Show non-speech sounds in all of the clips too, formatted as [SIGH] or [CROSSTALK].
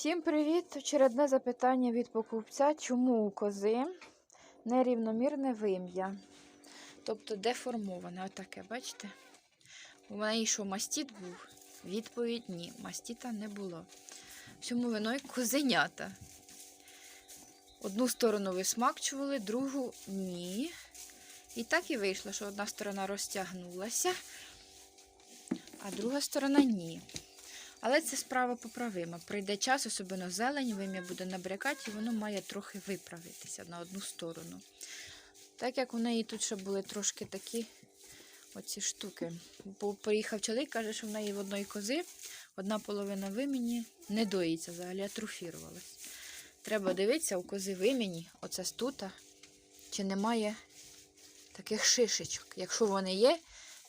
Всім привіт! Очередне запитання від покупця. Чому у кози нерівномірне вим'я? Тобто деформоване. Отаке, бачите? У мене що мастіт був? Відповідь ні. Мастіта не було. Всьому виною козенята. Одну сторону висмакчували, другу ні. І так і вийшло, що одна сторона розтягнулася, а друга сторона ні. Але це справа поправима. Прийде час, особливо зелень, вим'я буде набрякати, і воно має трохи виправитися на одну сторону. Так як у неї тут ще були трошки такі оці штуки. Бо приїхав чоловік, каже, що в неї в одної кози одна половина вимені не доїться, взагалі атрофірувалась. Треба дивитися, у кози вимені, оце стута, чи немає таких шишечок. Якщо вони є,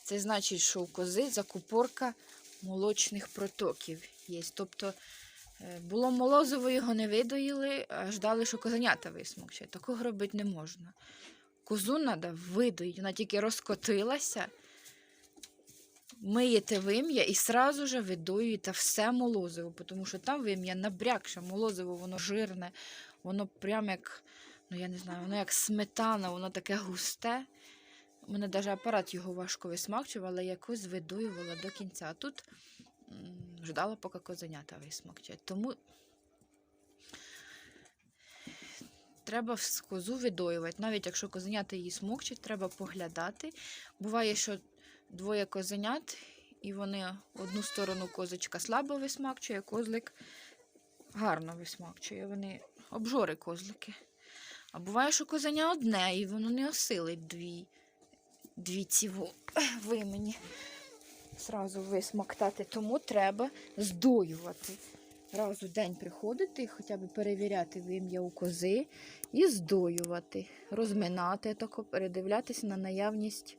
це значить, що у кози закупорка молочних протоків є. Тобто е, було молозиво, його не видоїли, а ждали, що козенята висмокчать. Такого робити не можна. Козу треба видоїти, вона тільки розкотилася, миєте вим'я і сразу же видоюєте все молозиво, тому що там вим'я набрякше, молозиво, воно жирне, воно прям як, ну я не знаю, воно як сметана, воно таке густе. Мене навіть апарат його важко висмакчував, але якось видоювала до кінця. А тут ждала, поки козенята висмокчать. Тому треба козу видоювати. Навіть якщо козенята її смокчуть, треба поглядати. Буває, що двоє козенят, і вони одну сторону козочка слабо висмакчує, козлик гарно висмакчує. Вони обжори козлики. А буває, що козеня одне, і воно не осилить дві дві ці во- [CLEARS THROAT] вимені зразу висмоктати. Тому треба здоювати. Раз у день приходити, хоча б перевіряти вим'я у кози і здоювати, розминати, тако передивлятися на наявність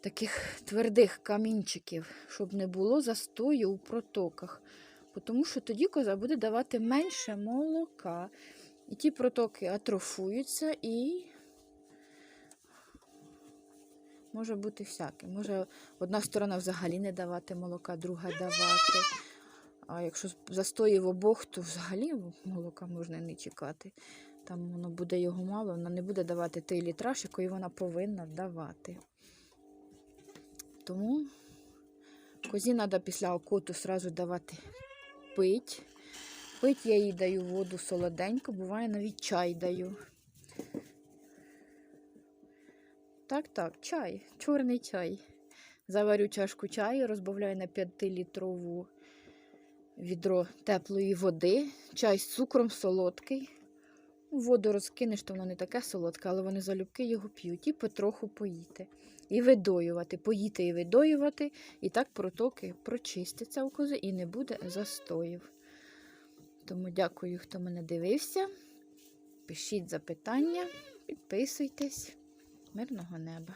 таких твердих камінчиків, щоб не було застою у протоках. Тому що тоді коза буде давати менше молока. І ті протоки атрофуються і Може бути всяке. Може одна сторона взагалі не давати молока, друга давати. А якщо застоїв обох, то взагалі молока можна не чекати. Там воно буде його мало, вона не буде давати той літраж, який вона повинна давати. Тому козі треба після окоту сразу давати пить. Пить я їй даю воду солоденьку, буває навіть чай даю. Так, так, чай, чорний чай. Заварю чашку чаю, розбавляю на 5-літрову відро теплої води. Чай з цукром солодкий. Воду розкинеш, то воно не таке солодке, але вони залюбки його п'ють і потроху поїти. І видоювати, поїти і видоювати. І так протоки прочистяться у кози і не буде застоїв. Тому дякую, хто мене дивився. Пишіть запитання, підписуйтесь. Мирного неба.